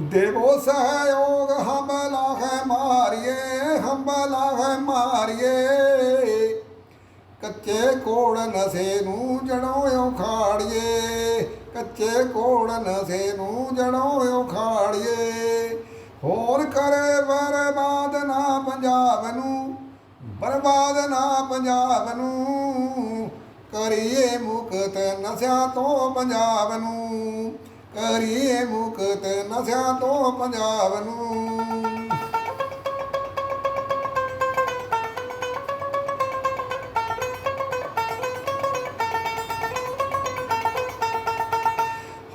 ਦੇਵੋ ਸਹਿਯੋਗ ਹਮਲਾ ਹੈ ਮਾਰੀਏ ਹਮਲਾ ਹੈ ਮਾਰੀਏ। ਕੱਚੇ ਕੋੜ ਨਸੇ ਨੂੰ ਜੜੋਂ ਉਖਾੜੀਏ, ਕੱਚੇ ਕੋੜ ਨਸੇ ਨੂੰ ਜੜੋਂ ਉਖਾੜੀਏ। ਹੋਰ ਕਰੇ ਬਰਬਾਦ ਨਾ ਪੰਜਾਬ ਨੂੰ ਬਰਬਾਦ ਨਾ ਪੰਜਾਬ ਨੂੰ ਕਰੀਏ ਮੁਕਤ ਨਸਿਆਂ ਤੋਂ ਪੰਜਾਬ ਨੂੰ ਕਰੀਏ ਮੁਕਤ ਨਸਿਆਂ ਤੋਂ ਪੰਜਾਬ ਨੂੰ।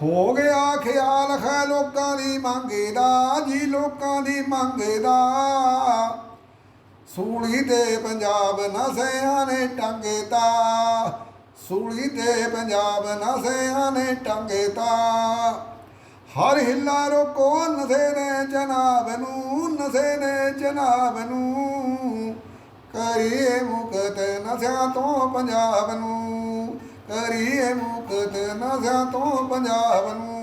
ਹੋ ਗਿਆ ਖਿਆਲ ਹੈ ਲੋਕਾਂ ਦੀ ਮੰਗੇ ਦਾ, ਜੀ ਲੋਕਾਂ ਦੀ ਮੰਗੇ ਦਾ। ਸੂਲੀ ਤੇ ਪੰਜਾਬ ਨਸਿਆਂ ਨੇ ਟੰਗੇ ਤਾ। ਸੂਲੀ ਤੇ ਪੰਜਾਬ ਨਸਿਆਂ ਨੇ ਟੰਗੇ ਤਾ। ਹਰ ਹਿੱਲਾ ਰੋਕੋ, ਨਸੇ ਨੇ ਜਨਾਬ ਨੂੰ, ਨਸੇ ਨੇ ਜਨਾਬ ਨੂੰ। ਕਰੀਏ ਮੁਕਤ ਨਸਿਆਂ ਤੋਂ ਪੰਜਾਬ ਨੂੰ, ਕਰੀਏ ਮੁਕਤ ਨਸਿਆਂ ਤੋਂ ਪੰਜਾਬ ਨੂੰ।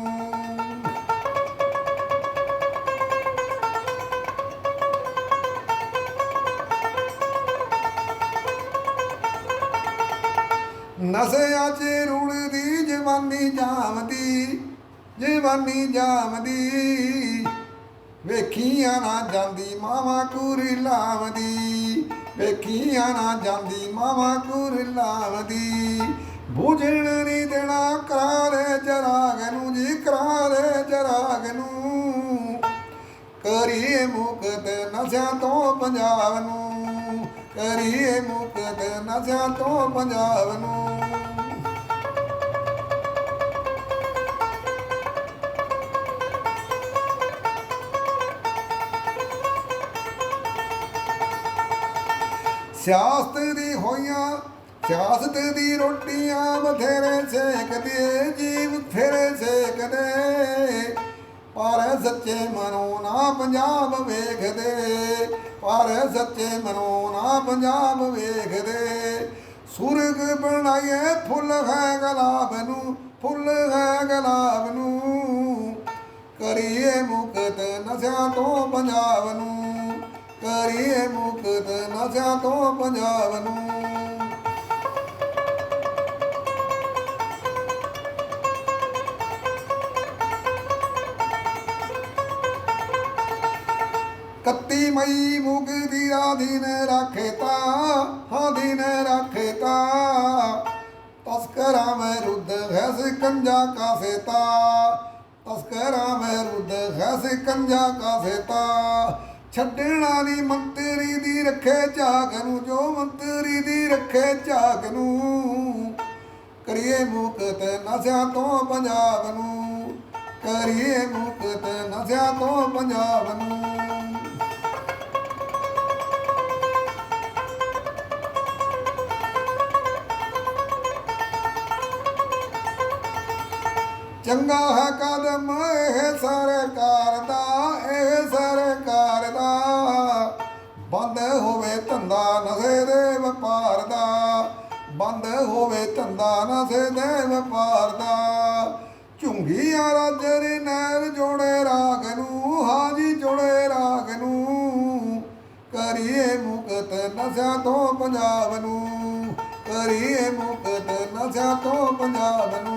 ਨਸਿਆਂ 'ਚ ਰੁੜਦੀ ਜਵਾਨੀ ਜਾਮਦੀ ਜਵਾਨੀ ਜਾਮਦੀ। ਵੇਖੀਆਂ ਨਾ ਜਾਂਦੀ ਮਾਵਾ ਕੁਰੀ ਲਾਵਦੀ, ਵੇਖੀਆਂ ਨਾ ਜਾਂਦੀ ਮਾਵਾ ਕੁਰੀ ਲਾਵਦੀ। ਬੁਝਣ ਨਹੀਂ ਦੇਣਾ ਕਰਾਰੇ ਜਰਾਗ ਨੂੰ ਜੀ, ਕਰਾਰੇ ਜਰਾਗ ਨੂੰ। ਕਰੀਏ ਮੁਕਤ ਨਸਿਆਂ ਤੋਂ ਪੰਜਾਬ ਨੂੰ। ਕਰੀਏ ਮੁਕਤ ਨਸਿਆਂ ਤੋਂ ਪੰਜਾਬ ਨੂੰ। ਸਿਆਸਤ ਦੀ ਹੋਈਆਂ, ਸਿਆਸਤ ਦੀ ਰੋਟੀਆਂ ਬਥੇਰੇ ਸੇਕਦੇ, ਜੀਵ ਫੇਰੇ ਸੇਕਦੇ। ਪਰ ਸੱਚੇ ਮਨੋਂ ਨਾ ਪੰਜਾਬ ਵੇਖਦੇ। ਪਰ ਸੱਚੇ ਮਨੋਂ ਨਾ ਪੰਜਾਬ ਵੇਖਦੇ। ਸੁਰਗ ਬਣਾਏ ਫੁੱਲ ਹੈ ਗੁਲਾਬ ਨੂੰ, ਫੁੱਲ ਹੈ ਗੁਲਾਬ ਨੂੰ। ਕਰੀਏ ਮੁਕਤ ਨਸਿਆਂ ਤੋਂ ਪੰਜਾਬ ਨੂੰ, ਕਰੀਏ ਮੁਕਤ ਨਸਿਆਂ ਤੋਂ ਪੰਜਾਬ ਨੂੰ। ਕੱਤੀ ਮਈ ਮੁਗ ਦੀ ਰਾਧੀਨ ਰੱਖੇ ਤਾ ਹਾਂ ਦਿਨ ਰੱਖੇ ਤਾ। ਤਸਕਰਾਂ ਮੈਂ ਰੁੱਦ ਹੈ ਕੰਜਾ ਕਾਸੇ ਤਾ ਤਸਕਰਾਂ ਮੈਂ ਰੁੱਦ ਹੈ ਕੰਜਾ ਕਾਸੇ ਤਾ ਛੱਡਣਾ ਨਹੀਂ ਮੰਤਰੀ ਦੀ ਰੱਖੇ ਝਾਕ ਨੂੰ, ਜੋ ਮੰਤਰੀ ਦੀ ਰੱਖੇ ਝਾਕ ਨੂੰ। ਕਰੀਏ ਮੁਕਤ ਨਸਿਆਂ ਤੋਂ ਪੰਜਾਬ ਨੂੰ, ਕਰੀਏ ਮੁਕਤ ਨਸਿਆਂ ਤੋਂ ਪੰਜਾਬ ਨੂੰ। ਚੰਗਾ ਹੈ ਕਦਮ, ਇਹ ਸਰਕਾਰ ਦਾ, ਇਹ ਸਰਕਾਰ ਦਾ। ਬੰਦ ਹੋਵੇ ਧੰਦਾ ਨਸ਼ੇ ਦੇ ਵਪਾਰ ਦਾ, ਬੰਦ ਹੋਵੇ ਧੰਦਾ ਨਸ਼ੇ ਦੇ ਵਪਾਰ ਦਾ। ਝੁੰਗੀਆਂ ਰਾਜਰੀ ਨਹਿਰ ਜੋੜੇ ਰਾਗ ਨੂੰ, ਹਾਜੀ ਜੋੜੇ ਰਾਗ ਨੂੰ। ਕਰੀਏ ਮੁਕਤ ਨਸ਼ਿਆਂ ਤੋਂ ਪੰਜਾਬ ਨੂੰ, ਕਰੀਏ ਮੁਕਤ ਨਸ਼ਿਆਂ ਤੋਂ ਪੰਜਾਬ ਨੂੰ।